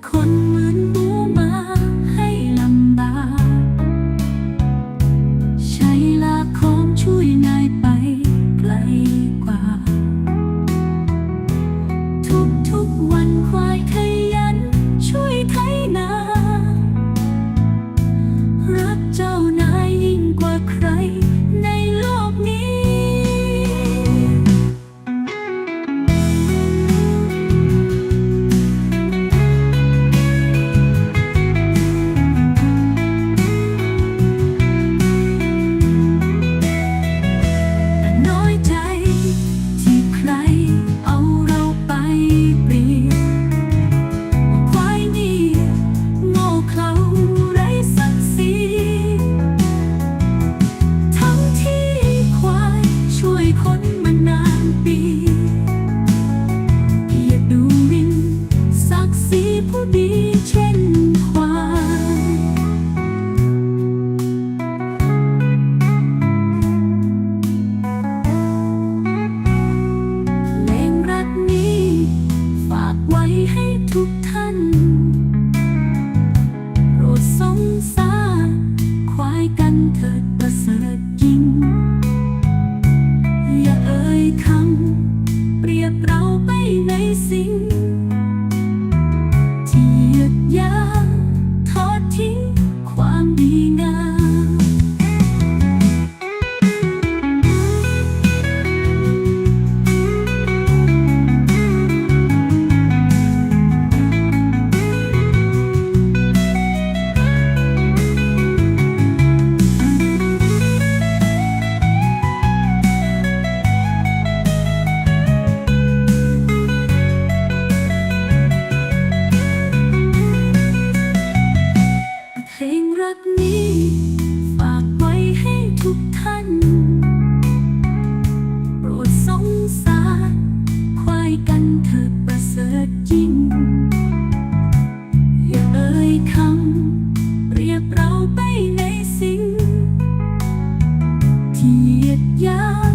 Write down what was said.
cool. ดีเช่นควพลงรักนี้ ฝากไว้ให้ทุกท่านโรดสงสารควายกันเถิดปรสริฐยิ่ง อย่าเอ่ยคำ เปรียบเราไปในสิ่ง ยียดยา